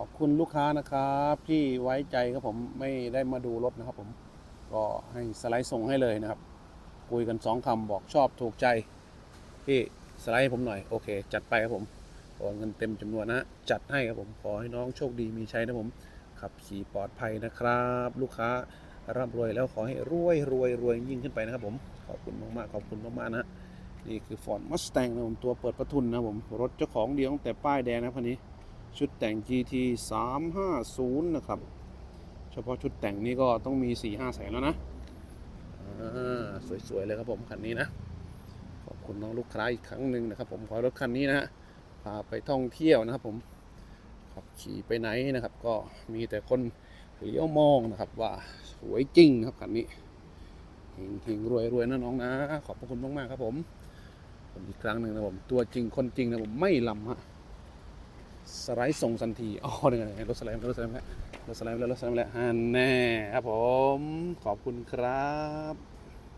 ขอบคุณลูกค้านะครับ ที่ไว้ใจครับผมไม่ได้มาดูรถนะครับ ผมก็ให้สไลด์ส่งให้เลยนะครับ คุยกันสองคำบอกชอบถูกใจ พี่สไลด์ให้ผมหน่อยโอเค จัดไปครับผมโอนเงินเต็มจำนวนนะจัดให้ครับผมขอให้น้องโชคดีมีชัยนะผมขับขี่ปลอดภัยนะครับ ลูกค้าร่ำรวยแล้วขอให้รวยรวยรวยยิ่งขึ้นไปนะครับผมขอบคุณมากๆขอบคุณมากๆนะนี่คือ Ford Mustang นะผมตัวเปิดประทุนนะผมรถเจ้าของเดียวตั้งแต่ป้ายแดงนะคันนี้ ชุดแต่ง GT 350 นะครับ เฉพาะชุดแต่งนี่ก็ต้องมี 4-5แสนแล้วนะสวย ๆ เลยครับผม คันนี้นะ ขอบคุณน้องลูกค้าอีกครั้งหนึ่งนะครับผมขอรถคันนี้นะฮะพาไปท่องเที่ยวนะครับผมขับขี่ไปไหนนะครับ ก็มีแต่คนเลี้ยวมองนะครับว่าสวยจริงครับคันนี้เฮงๆรวยๆนะน้องนะ ขอบพระคุณมาก ๆ ครับผมผมอีกครั้งหนึ่งนะผม ตัวจริงคนจริงนะผมไม่ลำฮะ สไลด์ส่งทันทีอ๋อนี่ไงรถสไลด์รถสไลด์แล้วรถสไลด์แล้วรถสไลด์แล้วฮันแน่ครับผม ขอบคุณครับ